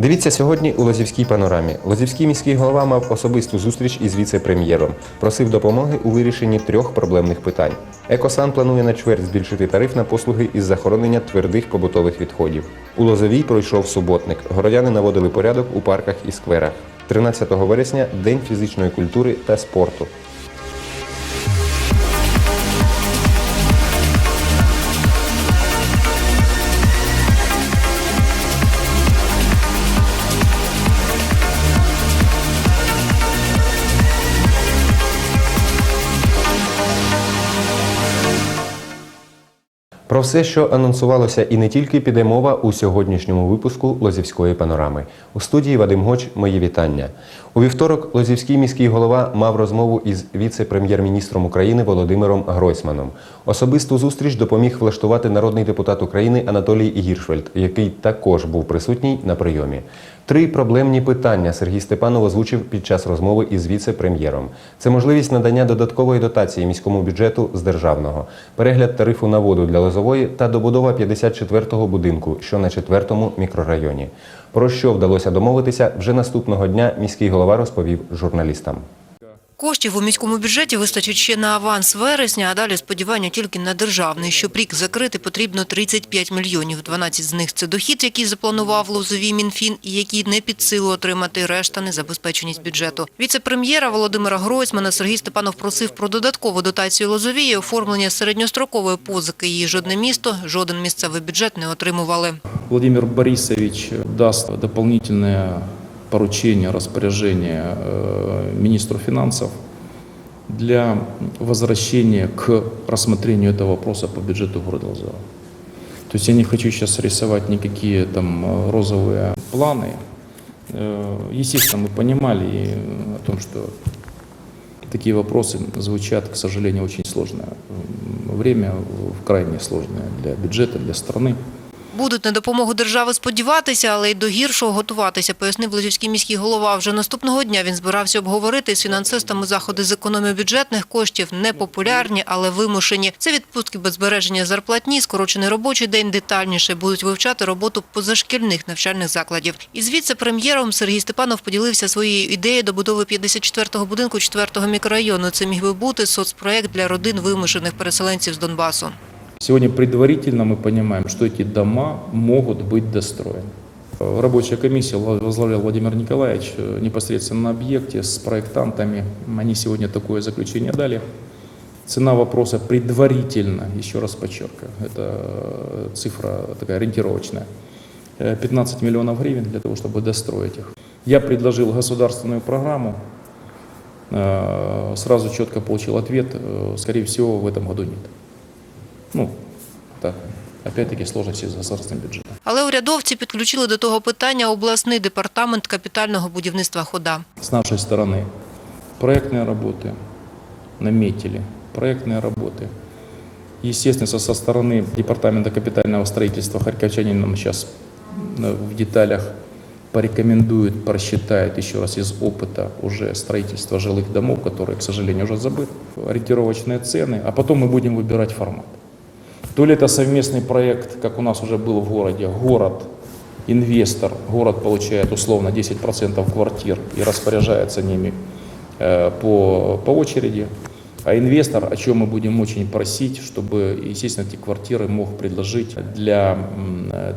Дивіться сьогодні у Лозівській панорамі. Лозівський міський голова мав особисту зустріч із віце-прем'єром. Просив допомоги у вирішенні трьох проблемних питань. Екосан планує на чверть збільшити тариф на послуги із захоронення твердих побутових відходів. У Лозовій пройшов суботник. Городяни наводили порядок у парках і скверах. 13 вересня День фізичної культури та спорту. Про все, що анонсувалося і не тільки, піде мова у сьогоднішньому випуску Лозівської панорами. У студії Вадим Гоч, мої вітання. У вівторок Лозівський міський голова мав розмову із віце-прем'єр-міністром України Володимиром Гройсманом. Особисту зустріч допоміг влаштувати народний депутат України Анатолій Гіршфельд, який також був присутній на прийомі. Три проблемні питання Сергій Степанов озвучив під час розмови із віце-прем'єром. Це можливість надання додаткової дотації міському бюджету з державного, перегляд тарифу на воду для Лозової та добудова 54-го будинку, що на 4-му мікрорайоні. Про що вдалося домовитися вже наступного дня міський голова розповів журналістам. Коштів у міському бюджеті вистачить ще на аванс вересня, а далі сподівання тільки на державний. Щоб рік закрити, потрібно 35 мільйонів. 12 з них – це дохід, який запланував Лозовій Мінфін і який не під силу отримати. Решта – незабезпеченість бюджету. Віце-прем'єра Володимира Гройсмана Сергій Степанов просив про додаткову дотацію Лозовій і оформлення середньострокової позики. Її жодне місто, жоден місцевий бюджет не отримували. Владимир Борисович даст дополнительное поручение, распоряжение э, министру финансов для возвращения к рассмотрению этого вопроса по бюджету города Лозова. То есть я не хочу сейчас рисовать никакие там э, розовые планы. Э, Естественно, мы понимали о том, что такие вопросы звучат, к сожалению, очень сложно. М, Время крайне сложное для бюджета, для страны. Будуть на допомогу держави сподіватися, але й до гіршого готуватися, пояснив Лозівський міський голова. Вже наступного дня він збирався обговорити з фінансистами заходи з економії бюджетних коштів. Непопулярні, але вимушені. Це відпустки без збереження зарплатні, скорочений робочий день детальніше. Будуть вивчати роботу позашкільних навчальних закладів. Із віце-прем'єром Сергій Степанов поділився своєю ідеєю добудови 54-го будинку 4-го мікрорайону. Це міг би бути соцпроект для родин вимушених переселенців з Донбасу. Сегодня предварительно мы понимаем, что эти дома могут быть достроены. Э, Рабочая комиссия возглавлял Владимир Николаевич э, непосредственно на объекте с проектантами. Они сегодня такое заключение дали. Цена вопроса предварительно, еще раз подчеркиваю, это э, цифра такая ориентировочная, э, 15 миллионов гривен для того, чтобы достроить их. Я предложил государственную программу, Э, сразу четко получил ответ, э, скорее всего, в этом году нет. Ну, так, опять-таки сложности с государственным бюджетом. Але урядовці підключили до того питання обласний департамент капітального будівництва хода. С нашей стороны проектные работы наметили, проектные работы. Естественно, со- со стороны Департамента капитального строительства харьковчане нам сейчас э, в деталях порекомендуют, просчитают еще раз из опыта уже строительства жилых домов, которые, к сожалению, уже забыты, ориентировочные цены, а потом мы будем выбирать формат. То ли это совместный проект, как у нас уже был в городе, город, инвестор, город получает условно 10% квартир и распоряжается ними э, по, по очереди, а инвестор, о чем мы будем очень просить, чтобы, естественно, эти квартиры мог предложить для,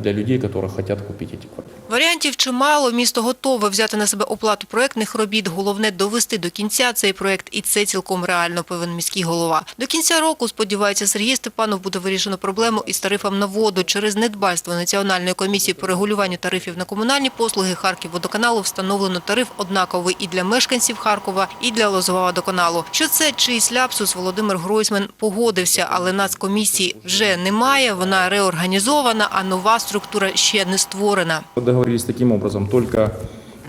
для людей, которые хотят купить эти квартиры. Варіантів чимало. Місто готове взяти на себе оплату проектних робіт. Головне довести до кінця цей проект, і це цілком реально, певен міський голова. До кінця року, сподівається, Сергій Степанов буде вирішено проблему із тарифом на воду. Через недбальство Національної комісії по регулюванню тарифів на комунальні послуги Харківводоканалу встановлено тариф однаковий і для мешканців Харкова, і для Лозового водоканалу. Що це чийсь ляпсус, Володимир Гройсман погодився, але нацкомісії вже немає, вона реорганізована, а нова структура ще не створена. Договорились таким образом, только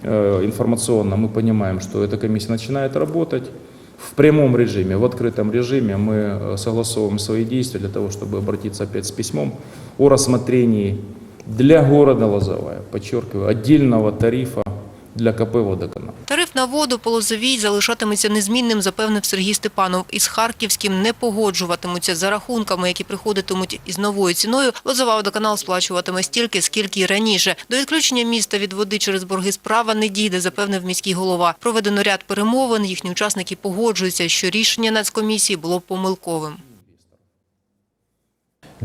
э, информационно мы понимаем, что эта комиссия начинает работать. В прямом режиме, в открытом режиме мы э, согласовываем свои действия для того, чтобы обратиться опять с письмом о рассмотрении для города Лозовая, подчеркиваю, отдельного тарифа для КП «Водоканал». На воду по Лозовій залишатиметься незмінним, запевнив Сергій Степанов. Із Харківським не погоджуватимуться за рахунками, які приходитимуть із новою ціною. Лозова водоканал сплачуватиме стільки, скільки й раніше. До відключення міста від води через борги справа не дійде, запевнив міський голова. Проведено ряд перемовин. Їхні учасники погоджуються, що рішення нацкомісії було помилковим.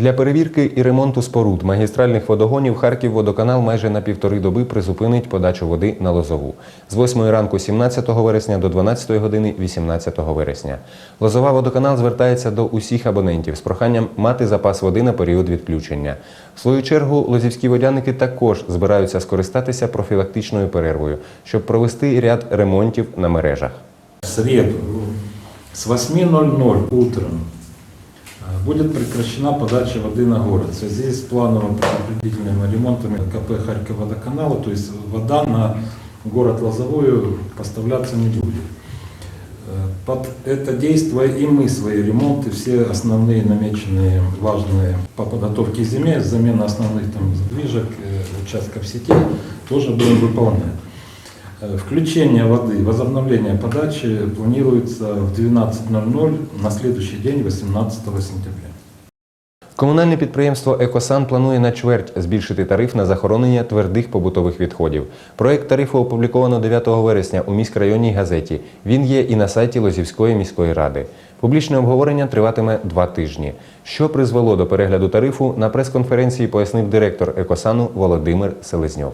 Для перевірки і ремонту споруд магістральних водогонів Харківводоканал майже на півтори доби призупинить подачу води на Лозову з 8 ранку 17 вересня до 12 години 18 вересня. Лозова водоканал звертається до усіх абонентів з проханням мати запас води на період відключення. В свою чергу лозівські водяники також збираються скористатися профілактичною перервою, щоб провести ряд ремонтів на мережах. В среду с 8.00 утром будет прекращена подача воды на город в связи с плановым предупредительным ремонтом КП Харьковводоканала, то есть вода на город Лозовую поставляться не будет. Э, Под это действие и мы свои ремонты, все основные намеченные важные по подготовке зиме, замена основных там задвижек, э, участков сетей, тоже будем выполнять. Э, Включение воды, возобновление подачи планируется в 12.00 на следующий день, 18 сентября. Комунальне підприємство Екосан планує на чверть збільшити тариф на захоронення твердих побутових відходів. Проект тарифу опубліковано 9 вересня у міськрайонній газеті. Він є і на сайті Лозівської міської ради. Публічне обговорення триватиме два тижні. Що призвело до перегляду тарифу, на прес-конференції пояснив директор Екосану Володимир Селезньов.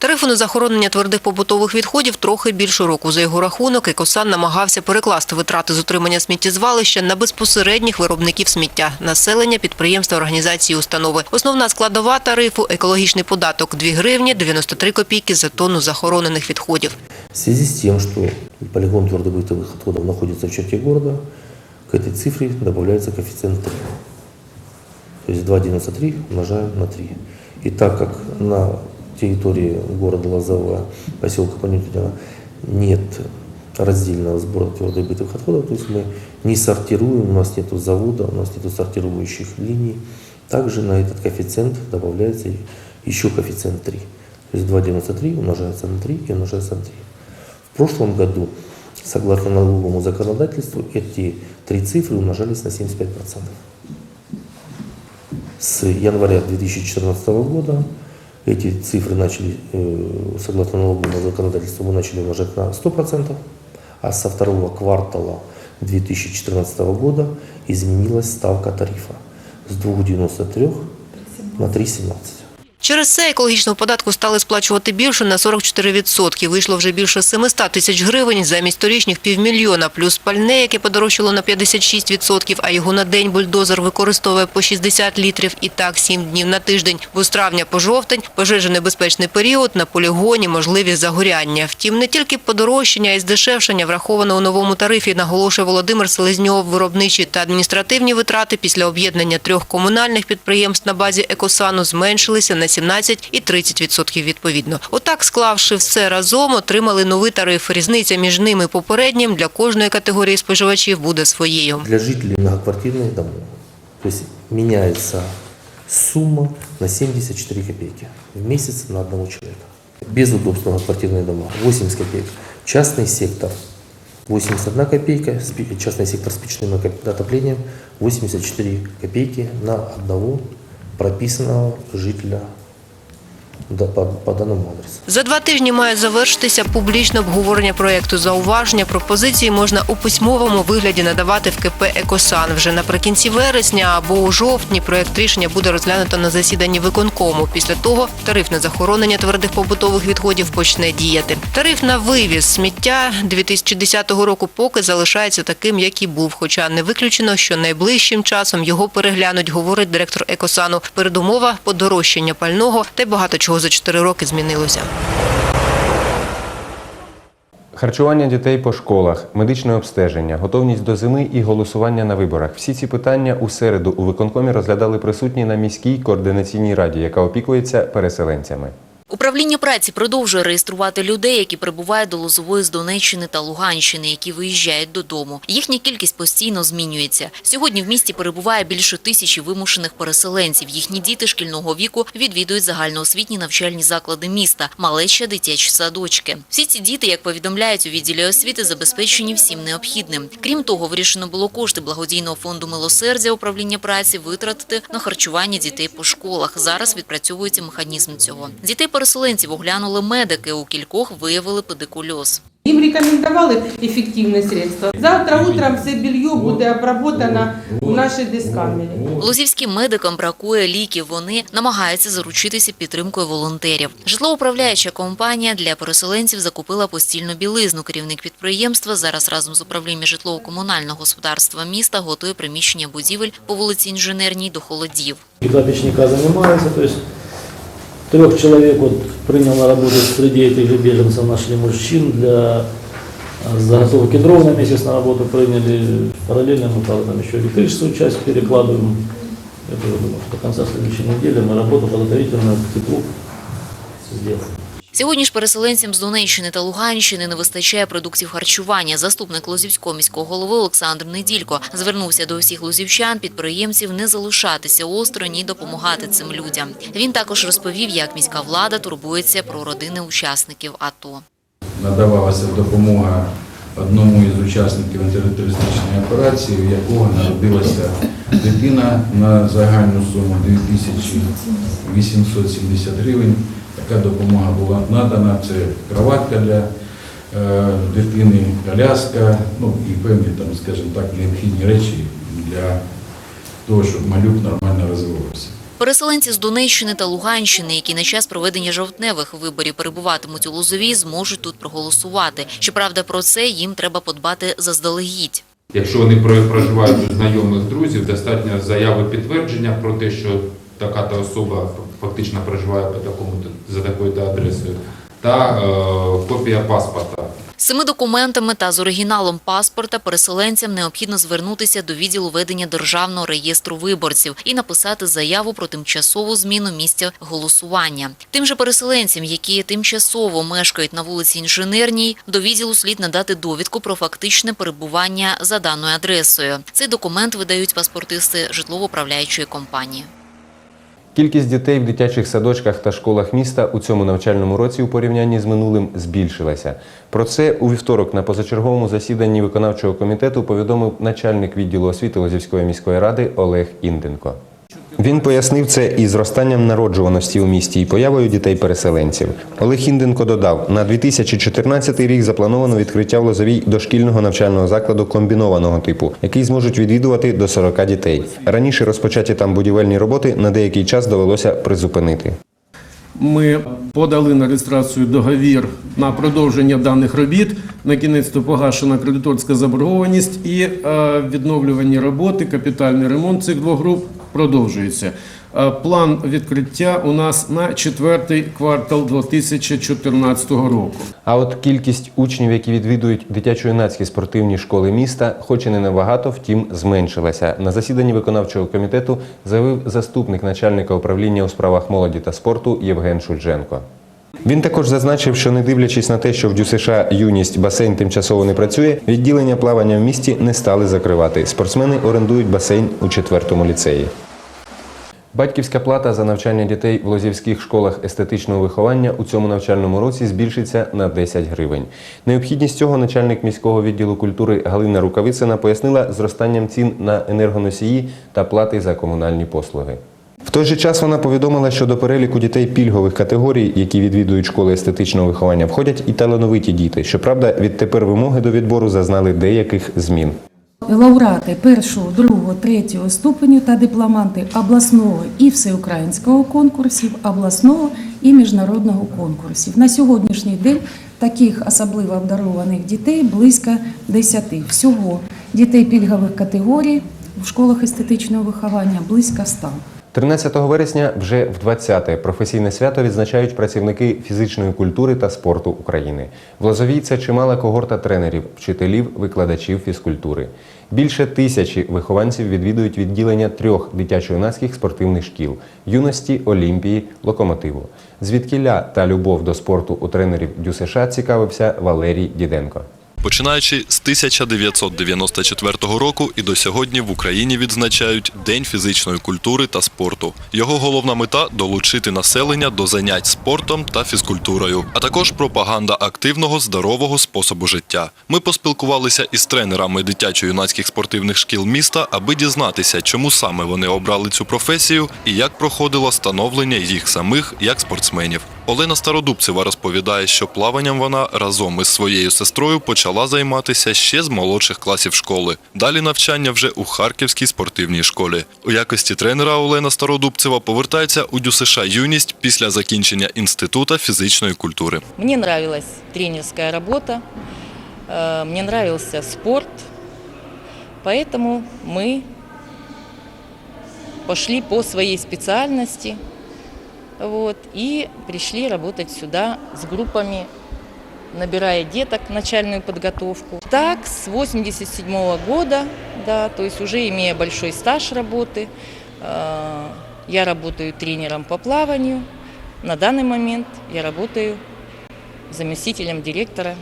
Тарифу на захоронення твердих побутових відходів трохи більше року. За його рахунок, Екосан намагався перекласти витрати з утримання сміттєзвалища на безпосередніх виробників сміття, населення, підприємства, організації, установи. Основна складова тарифу – екологічний податок – 2 гривні 93 копійки за тонну захоронених відходів. В связи с тем, что полигон твердобытовых отходов находится в черте города, к этой цифре добавляется коэффициент 3. То есть 2,93 умножаем на 3. И так как на территории города Лозовая, поселка Понятина, нет раздельного сбора твердобытовых отходов, то есть мы не сортируем, у нас нет завода, у нас нет сортирующих линий. Также на этот коэффициент добавляется еще коэффициент 3. То есть 2,93 умножается на 3 и умножается на 3. В прошлом году, согласно налоговому законодательству, эти три цифры умножались на 75%. С января 2014 года эти цифры начали, э, согласно налоговому законодательству, мы начали умножать на 100%, а со второго квартала 2014 года изменилась ставка тарифа с 2,93 на 3,17. Через це екологічного податку стали сплачувати більше на 44%. Вийшло вже більше 700 тисяч гривень замість торічніх півмільйона. Плюс пальне, яке подорожчало на 56%, а його на день бульдозер використовує по 60 літрів і так 7 днів на тиждень. Бо з травня по жовтень пожежонебезпечний період на полігоні можливі загоряння. Втім, не тільки подорожчання, а й здешевшення враховано у новому тарифі, наголошує Володимир Селезньов. Виробничі та адміністративні витрати після об'єднання трьох комунальних підприємств на базі Екосану зменшилися на 17 і 30% відповідно. Отак, склавши все разом, отримали новий тариф. Різниця між ними і попереднім для кожної категорії споживачів буде своєю. Для жителей многоквартирных домов. То есть меняется сумма на 74 копейки в месяц на одного человека. Без удобств многоквартирные дома 80 копеек. Частный сектор 81 копейка, спи- частный сектор с печным отоплением 84 копейки на одного прописанного жителя да, по, по данному адресу. За два тижні має завершитися публічне обговорення проєкту. Зауваження, пропозиції можна у письмовому вигляді надавати в КП «Екосан». Вже наприкінці вересня або у жовтні проєкт рішення буде розглянуто на засіданні виконкому. Після того тариф на захоронення твердих побутових відходів почне діяти. Тариф на вивіз сміття 2010 року поки залишається таким, як і був. Хоча не виключено, що найближчим часом його переглянуть, говорить директор «Екосану». Передумова – подорожчання пального та багато чого за чотири роки змінилося. Харчування дітей по школах, медичне обстеження, готовність до зими і голосування на виборах. Всі ці питання у середу у виконкомі розглядали присутні на міській координаційній раді, яка опікується переселенцями. Управління праці продовжує реєструвати людей, які прибувають до Лозової з Донеччини та Луганщини, які виїжджають додому. Їхня кількість постійно змінюється. Сьогодні в місті перебуває більше тисячі вимушених переселенців. Їхні діти шкільного віку відвідують загальноосвітні навчальні заклади міста, малеча, дитячі садочки. Всі ці діти, як повідомляють у відділі освіти, забезпечені всім необхідним. Крім того, вирішено було кошти благодійного фонду милосердя управління праці витратити на харчування дітей по школах. Зараз відпрацьовується механізм цього. Дітей переселенців оглянули медики. У кількох виявили педикульоз. Їм рекомендували ефективне средство. Завтра утром все белье буде обработано в нашій дискамері. Лозівським медикам бракує ліків. Вони намагаються заручитися підтримкою волонтерів. Житлоуправляюча компанія для переселенців закупила постільну білизну. Керівник підприємства зараз разом з управлінням житлово-комунального господарства міста готує приміщення будівель по вулиці Інженерній до холодів. Два печника занимаются, то есть трех человек вот принял на работу среди этих же беженцев нашли мужчин для э, заготовки дров на месяц на работу приняли. Параллельно мы, правда, там еще электрическую часть перекладываем. Это, я думаю, что до конца следующей недели мы работу подготовительную к теплу сделаем. Сьогодні ж переселенцям з Донеччини та Луганщини не вистачає продуктів харчування. Заступник Лозівського міського голови Олександр Неділько звернувся до усіх лозівчан, підприємців не залишатися осторонь і допомагати цим людям. Він також розповів, як міська влада турбується про родини учасників АТО. надавалася допомога одному із учасників антитерористичної операції, у якого народилася дитина на загальну суму 2870 гривень. Така допомога була надана. Це кроватка для е, дитини, коляска, ну і певні там, скажімо так, необхідні речі для того, щоб малюк нормально розвивався. Переселенці з Донеччини та Луганщини, які на час проведення жовтневих виборів перебуватимуть у Лозовій, зможуть тут проголосувати. Щоправда, про це їм треба подбати заздалегідь. Якщо вони про- проживають у знайомих друзів, достатньо заяви підтвердження про те, що така та особа фактично проживає по такому за такою та адресою, та е, копія паспорта. Цими документами та з оригіналом паспорта переселенцям необхідно звернутися до відділу ведення державного реєстру виборців і написати заяву про тимчасову зміну місця голосування. Тим же переселенцям, які тимчасово мешкають на вулиці Інженерній, до відділу слід надати довідку про фактичне перебування за даною адресою. Цей документ видають паспортисти житлово-управляючої компанії. Кількість дітей в дитячих садочках та школах міста у цьому навчальному році у порівнянні з минулим збільшилася. Про це у вівторок на позачерговому засіданні виконавчого комітету повідомив начальник відділу освіти Лозівської міської ради Олег Інденко. Він пояснив це і зростанням народжуваності у місті і появою дітей-переселенців. Олег Інденко додав, на 2014 рік заплановано відкриття в Лозовій дошкільного навчального закладу комбінованого типу, який зможуть відвідувати до 40 дітей. Раніше розпочаті там будівельні роботи на деякий час довелося призупинити. Ми подали на реєстрацію договір на продовження даних робіт. На кінець погашена кредиторська заборгованість і е, відновлювані роботи, капітальний ремонт цих двох груп продовжується. Е, План відкриття у нас на четвертий квартал 2014 року. А от кількість учнів, які відвідують дитячо-юнацькі спортивні школи міста, хоч і не набагато, втім зменшилася. На засіданні виконавчого комітету заявив заступник начальника управління у справах молоді та спорту Євген Шульженко. Він також зазначив, що не дивлячись на те, що в ДЮСШ юність басейн тимчасово не працює, відділення плавання в місті не стали закривати. Спортсмени орендують басейн у четвертому ліцеї. Батьківська плата за навчання дітей в лозівських школах естетичного виховання у цьому навчальному році збільшиться на 10 гривень. Необхідність цього начальник міського відділу культури Галина Рукавицина пояснила зростанням цін на енергоносії та плати за комунальні послуги. В той же час вона повідомила, що до переліку дітей пільгових категорій, які відвідують школи естетичного виховання, входять і талановиті діти. Щоправда, відтепер вимоги до відбору зазнали деяких змін. Лауреати першого, другого, третього ступеню та дипломанти обласного і всеукраїнського конкурсів, обласного і міжнародного конкурсів. На сьогоднішній день таких особливо обдарованих дітей близько 10. Всього дітей пільгових категорій в школах естетичного виховання близько 100. 13 вересня вже в 20-те професійне свято відзначають працівники фізичної культури та спорту України. В Лозовій це чимала когорта тренерів, вчителів, викладачів фізкультури. Більше тисячі вихованців відвідують відділення трьох дитячо-юнацьких спортивних шкіл юності, Олімпії, Локомотиву. Звідкіля та любов до спорту у тренерів ДЮСШ цікавився Валерій Діденко. Починаючи з 1994 року і до сьогодні в Україні відзначають День фізичної культури та спорту. Його головна мета долучити населення до занять спортом та фізкультурою, а також пропаганда активного здорового способу життя. Ми поспілкувалися із тренерами дитячо-юнацьких спортивних шкіл міста, аби дізнатися, чому саме вони обрали цю професію і як проходило становлення їх самих як спортсменів. Олена Стародубцева розповідає, що плаванням вона разом із своєю сестрою почала займатися ще з молодших класів школи. Далі навчання вже у Харківській спортивній школі. У якості тренера Олена Стародубцева повертається у ДЮСШ юність після закінчення інститута фізичної культури. Мне нравилась тренерская работа, э, мне нравился спорт, поэтому мы пошли по своей специальности вот, и пришли работать сюда с группами, набирая деток начальную подготовку. Так, с 87 года, да, то есть уже имея большой стаж работы, э, я работаю тренером по плаванию. На данный момент я работаю заместителем директора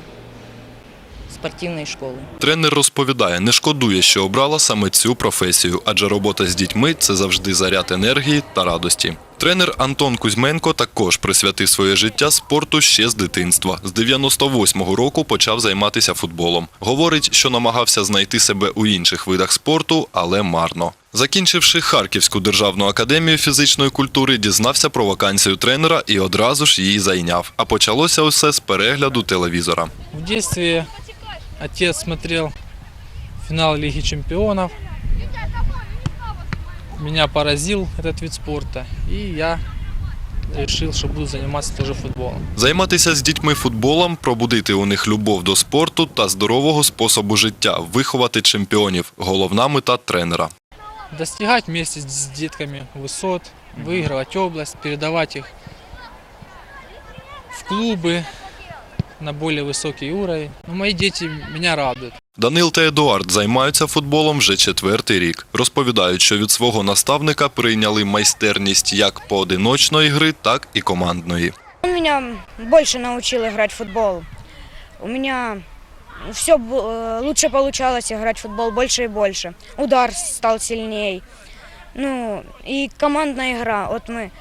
спортивної школи. Тренер розповідає, не шкодує, що обрала саме цю професію, адже робота з дітьми це завжди заряд енергії та радості. Тренер Антон Кузьменко також присвятив своє життя спорту ще з дитинства. З 98-го року почав займатися футболом. Говорить, що намагався знайти себе у інших видах спорту, але марно. Закінчивши Харківську державну академію фізичної культури, дізнався про вакансію тренера і одразу ж її зайняв. А почалося усе з перегляду телевізора. В детстве отец смотрел финал Лиги чемпионов. Меня поразил этот вид спорта, и я решил, что буду заниматься тоже футболом. Займатися з дітьми футболом, пробудити у них любов до спорту та здорового способу життя, виховати чемпіонів головна мета тренера. Достигать вместе с детками высот, выигрывать область, передавать их в клубы на более высокий уровень. Но мои дети меня радуют. Данил та Едуард займаються футболом вже четвертий рік. Розповідають, що від свого наставника прийняли майстерність як поодиночної гри, так і командної. Меня больше научил играть в футбол. У меня все лучше получалось играть в футбол больше и больше. Удар стал сильней. Ну, и командная игра. Вот мы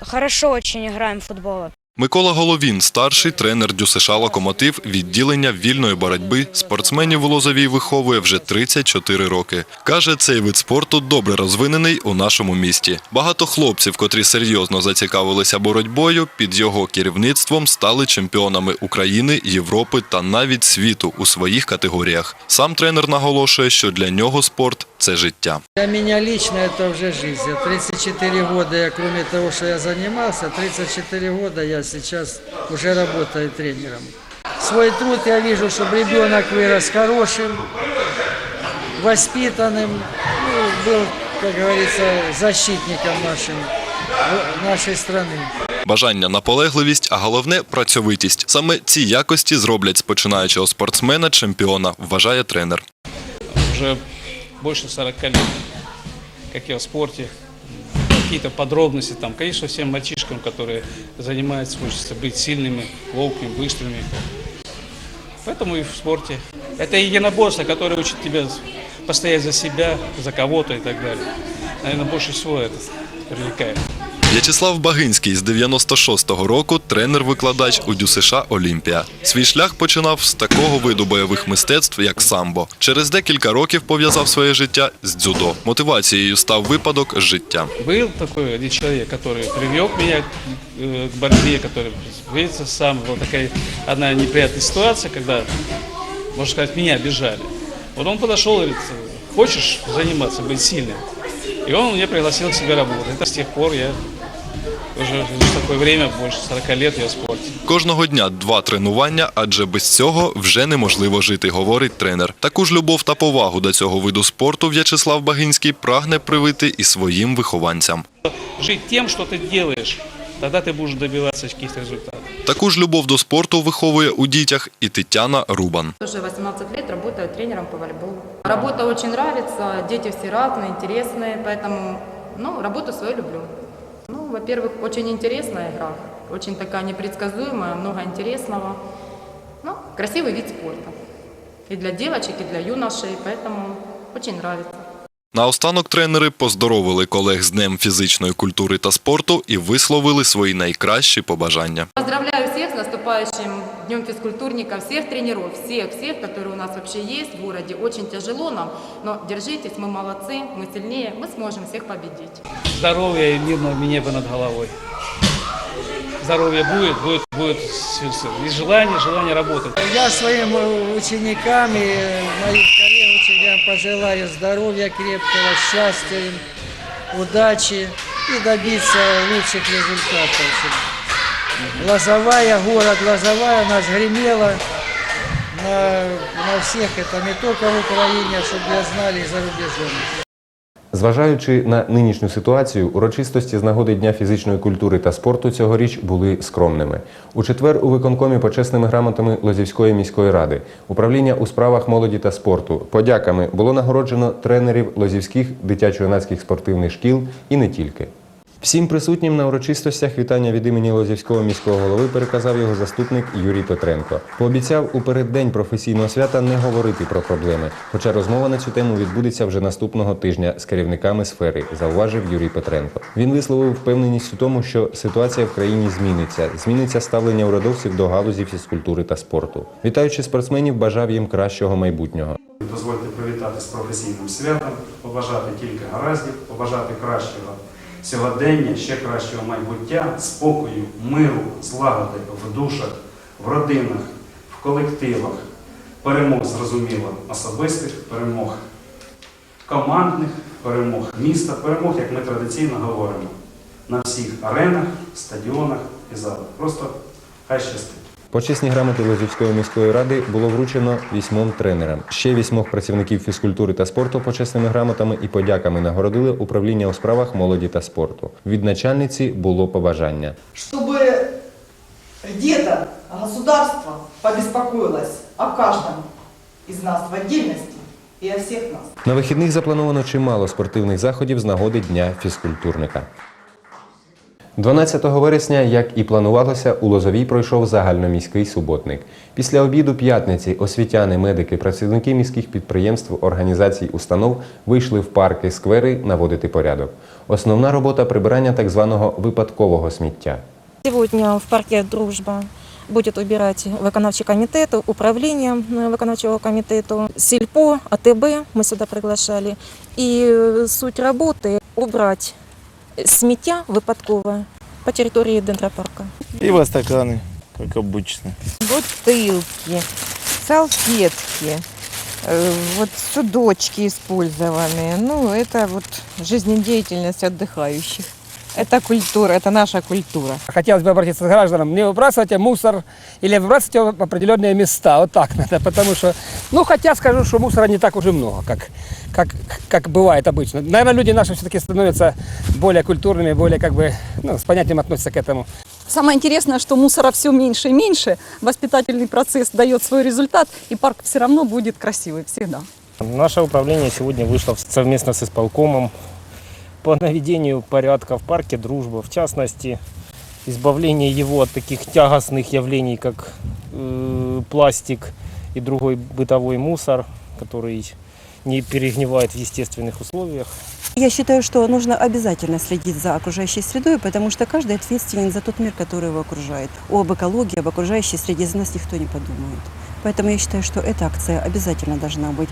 хорошо очень играем в футбол. Микола Головін, старший тренер ДЮСШ «Локомотив» відділення вільної боротьби, спортсменів у Лозовій виховує вже 34 роки. Каже, цей вид спорту добре розвинений у нашому місті. Багато хлопців, котрі серйозно зацікавилися боротьбою, під його керівництвом стали чемпіонами України, Європи та навіть світу у своїх категоріях. Сам тренер наголошує, що для нього спорт це життя. Для меня лично это уже жизнь. Я 34 года, я кроме того, что я занимался, 34 года я сейчас уже работаю тренером. Свой труд я вижу, чтобы ребенок вырос хорошим, воспитанным, ну, был, как говорится, защитником нашим, э, нашей страны. Бажання, наполегливість, а головне працьовитість. Саме ці якості зроблять з починаючого спортсмена чемпіона, вважає тренер. Уже больше 40 лет, как я в спорте. Какие-то подробности там, конечно, всем мальчишкам, которые занимаются, хочется быть сильными, ловкими, быстрыми. Поэтому и в спорте. Это единоборство, которое учит тебя постоять за себя, за кого-то и так далее. Наверное, больше всего это привлекает. В'ячеслав Багинський з 96-го року тренер-викладач у ДЮСШ «Олімпія». Свій шлях починав з такого виду бойових мистецтв, як самбо. Через декілька років пов'язав своє життя з дзюдо. Мотивацією став випадок з життя. Был такой один человек, который привел меня к, э, к борьбе, который, видите, сам была такая одна неприятная ситуация, когда, можно сказать, меня обижали. Вот он подошел и говорит, хочешь заниматься, быть сильным? И он меня пригласил к себе работать. Это с тех пор я уже в такое время, больше 40 лет я в спорте. Кожного дня два тренування, адже без цього вже неможливо жити, говорить тренер. Таку ж любов та повагу до цього виду спорту В'ячеслав Багинський прагне привити і своїм вихованцям. Жить тем, что ты делаешь, тогда ты будешь добиваться каких-то результатов. Таку ж любов до спорту виховує у дітях і Тетяна Рубан. Уже 18 лет работаю тренером по волейболу. Работа очень нравится, дети все разные, интересные, поэтому ну, работу свою люблю. Ну, во-первых, очень интересная игра, очень такая непредсказуемая, много интересного. Ну, красивый вид спорта. И для девочек, и для юношей, поэтому очень нравится. Наостанок тренери поздоровили колег з Днем фізичної культури та спорту і висловили свої найкращі побажання. Поздравляю всех с наступающим Днем физкультурника, всех тренеров, всех, всех, которые у нас вообще есть в городе. Очень тяжело нам, но держитесь, мы молодцы, мы сильнее, мы сможем всех победить. Здоровья и мирного неба над головой. Здоровье будет, будет, будет с- с- и желание, желание работать. Я своим э, ученикам и моим коллегам ученикам пожелаю здоровья крепкого, счастья им, удачи и добиться лучших результатов. Чтобы Лозовая, город Лозовая у нас гремела на, на всех, это не только в Украине, а чтобы я знали и за рубежом. Зважаючи на нинішню ситуацію, урочистості з нагоди Дня фізичної культури та спорту цьогоріч були скромними. У четвер у виконкомі почесними грамотами Лозівської міської ради, управління у справах молоді та спорту, подяками було нагороджено тренерів лозівських дитячо-юнацьких спортивних шкіл і не тільки. Всім присутнім на урочистостях вітання від імені Лозівського міського голови переказав його заступник Юрій Петренко. Пообіцяв у переддень професійного свята не говорити про проблеми, хоча розмова на цю тему відбудеться вже наступного тижня з керівниками сфери, зауважив Юрій Петренко. Він висловив впевненість у тому, що ситуація в країні зміниться, зміниться ставлення урядовців до галузі фізкультури та спорту. Вітаючи спортсменів, бажав їм кращого майбутнього. Дозвольте привітати з професійним святом, побажати тільки гараздів, побажати кращого сьогодення, ще кращого майбуття, спокою, миру, злагоди в душах, в родинах, в колективах, перемог, зрозуміло, особистих перемог, командних перемог міста, перемог, як ми традиційно говоримо, на всіх аренах, стадіонах і залах. Просто хай щастить. Почесні грамоти Лозівської міської ради було вручено вісьмом тренерам. Ще вісьмох працівників фізкультури та спорту почесними грамотами і подяками нагородили управління у справах молоді та спорту. Від начальниці було побажання. чтобы где-то государство побеспокоилось о каждом из нас в отдельности и о всех нас. На вихідних заплановано чимало спортивних заходів з нагоди Дня фізкультурника. 12 вересня, як і планувалося, у Лозовій пройшов загальноміський суботник. Після обіду п'ятниці освітяни, медики, працівники міських підприємств, організацій, установ вийшли в парки, сквери наводити порядок. Основна робота прибирання так званого випадкового сміття. Сегодня в парке «Дружба» будет убирать виконавчий комитет, управление э, виконавчего комитету, Сельпо, АТБ мы сюда приглашали. И э, суть работы – убрать сміття випадково по территории дендропарка. Пиво-стаканы, как обычно. бутылки, салфетки, э, вот судочки использованные. Ну, это вот жизнедеятельность отдыхающих. Это культура, это наша культура. Хотелось бы обратиться к гражданам, не выбрасывайте мусор или выбрасывайте его в определенные места. Вот так надо, потому что, ну, хотя скажу, что мусора не так уж и много, как, как, как бывает обычно. Наверное, люди наши все-таки становятся более культурными, более как бы, ну, с понятием относятся к этому. Самое интересное, что мусора все меньше и меньше, воспитательный процесс дает свой результат, и парк все равно будет красивый всегда. Наше управление сегодня вышло совместно с исполкомом по наведению порядка в парке «Дружба», в частности, избавление его от таких тягостных явлений, как э, пластик и другой бытовой мусор, который не перегнивает в естественных условиях. Я считаю, что нужно обязательно следить за окружающей средой, потому что каждый ответственен за тот мир, который его окружает. Об экологии, об окружающей среде за нас никто не подумает. Поэтому я считаю, что эта акция обязательно должна быть.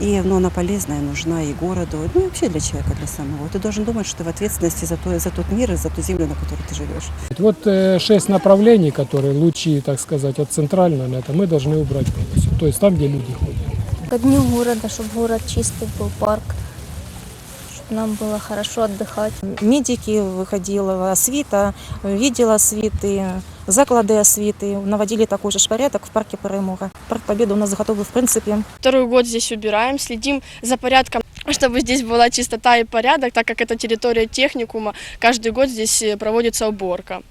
И ну, она полезная, нужна и городу, ну и вообще для человека, для самого. Ты должен думать, что ты в ответственности за, то, за тот мир и за ту землю, на которой ты живешь. Вот э, шесть направлений, которые лучи, так сказать, от центрального, это мы должны убрать полностью. То есть там, где люди ходят. Ко дню города, чтобы город чистый был, парк, чтобы нам было хорошо отдыхать. Медики выходила, освита, видела свиты, заклады освиты, наводили такой же порядок в парке Перемога. Парк Победы у нас готовый в принципе. Второй год здесь убираем, следим за порядком. чтобы здесь была чистота и порядок, так как это территория техникума, каждый год здесь э, проводится уборка.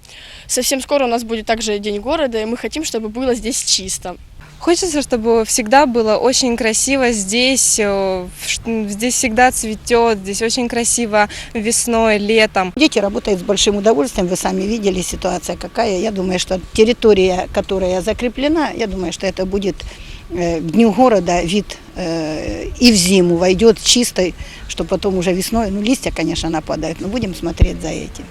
Совсем скоро у нас будет также День города, и мы хотим, чтобы было здесь чисто. Хочется, чтобы всегда было очень красиво здесь, э, здесь всегда цветет, здесь очень красиво весной, летом. Дети работают с большим удовольствием, вы сами видели ситуация какая. Я думаю, что территория, которая закреплена, я думаю, что это будет э, к дню города вид э, и в зиму войдет чистой, что потом уже весной, ну листья, конечно, нападают, но будем смотреть за этим.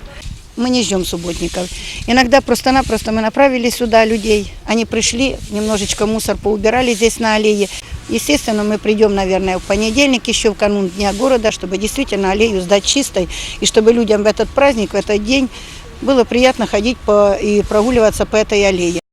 Мы не ждем субботников. Иногда просто-напросто мы направили сюда людей, они пришли, немножечко мусор поубирали здесь на аллее. Естественно, мы придем, наверное, в понедельник, еще в канун Дня города, чтобы действительно аллею сдать чистой, и чтобы людям в этот праздник, в этот день было приятно ходить по, и прогуливаться по этой аллее.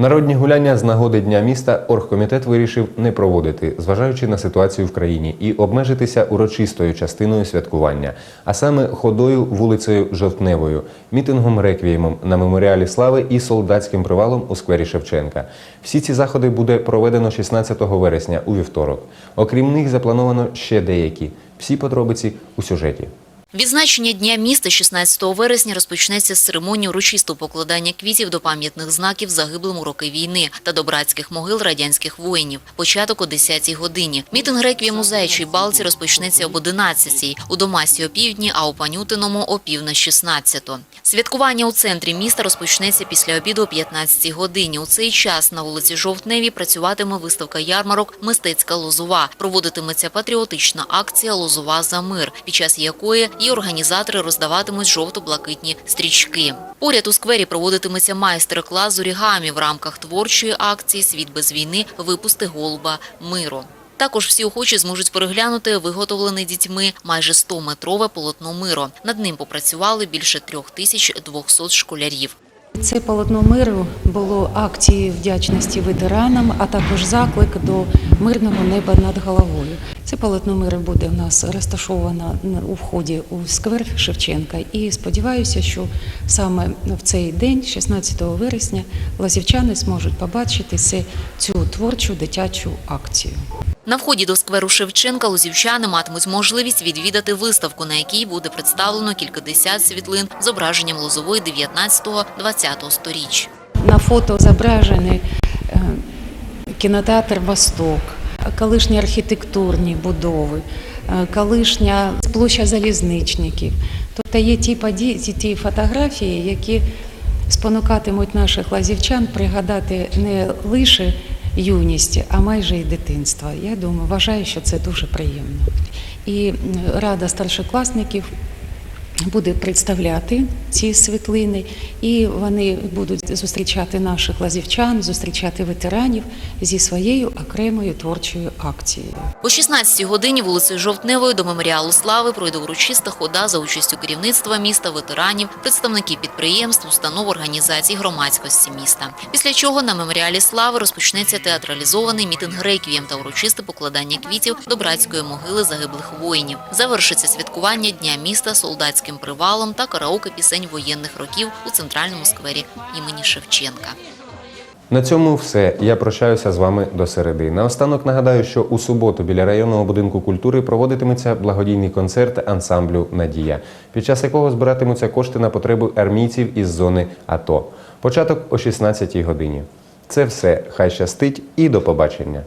Народні гуляння з нагоди Дня міста оргкомітет вирішив не проводити, зважаючи на ситуацію в країні, і обмежитися урочистою частиною святкування, а саме ходою вулицею Жовтневою, мітингом реквіємом на меморіалі слави і солдатським привалом у сквері Шевченка. Всі ці заходи буде проведено 16 вересня у вівторок. Окрім них заплановано ще деякі. Всі подробиці у сюжеті. Відзначення Дня міста 16 вересня розпочнеться з церемонії урочистого покладання квітів до пам'ятних знаків загиблим у роки війни та до братських могил радянських воїнів. Початок о 10-й годині. Мітинг реквієм у Заячій Балці розпочнеться об 11-й, у Домасі о півдні, а у Панютиному о пів на 16 Святкування у центрі міста розпочнеться після обіду о 15-й годині. У цей час на вулиці Жовтневі працюватиме виставка ярмарок «Мистецька лозова». Проводитиметься патріотична акція «Лозова за мир», під час якої і організатори роздаватимуть жовто-блакитні стрічки. Поряд у сквері проводитиметься майстер-клас з орігамі в рамках творчої акції Світ без війни випусти голуба миру. Також всі охочі зможуть переглянути виготовлене дітьми майже 100-метрове полотно миру. Над ним попрацювали більше 3200 школярів. Це полотно миру було акцією вдячності ветеранам, а також заклик до мирного неба над головою. Це полотно миру буде у нас розташовано у вході у сквер Шевченка. І сподіваюся, що саме в цей день, 16 вересня, лазівчани зможуть побачити цю творчу дитячу акцію. На вході до скверу Шевченка лозівчани матимуть можливість відвідати виставку, на якій буде представлено кількадесят світлин з зображенням лозової 19-20 сторіч. На фото зображений е, кінотеатр Восток, колишні архітектурні будови, е, колишня площа залізничників. Тобто є ті події, ті, ті фотографії, які спонукатимуть наших лазівчан пригадати не лише юність, а майже і дитинство. Я думаю, вважаю, що це дуже приємно. І рада старшокласників буде представляти ці світлини, і вони будуть зустрічати наших лазівчан, зустрічати ветеранів зі своєю окремою творчою акцією. О 16-й годині вулицею Жовтневої до меморіалу слави пройде урочиста хода за участю керівництва міста, ветеранів, представників підприємств, установ, організацій громадськості міста. Після чого на меморіалі слави розпочнеться театралізований мітинг реквієм та урочисте покладання квітів до братської могили загиблих воїнів. Завершиться святкування дня міста солдатським привалом та караоке пісень воєнних років у центральному сквері імені Шевченка. На цьому все. Я прощаюся з вами до середи. Наостанок нагадаю, що у суботу біля районного будинку культури проводитиметься благодійний концерт ансамблю Надія, під час якого збиратимуться кошти на потреби армійців із зони АТО. Початок о 16-й годині. Це все. Хай щастить і до побачення.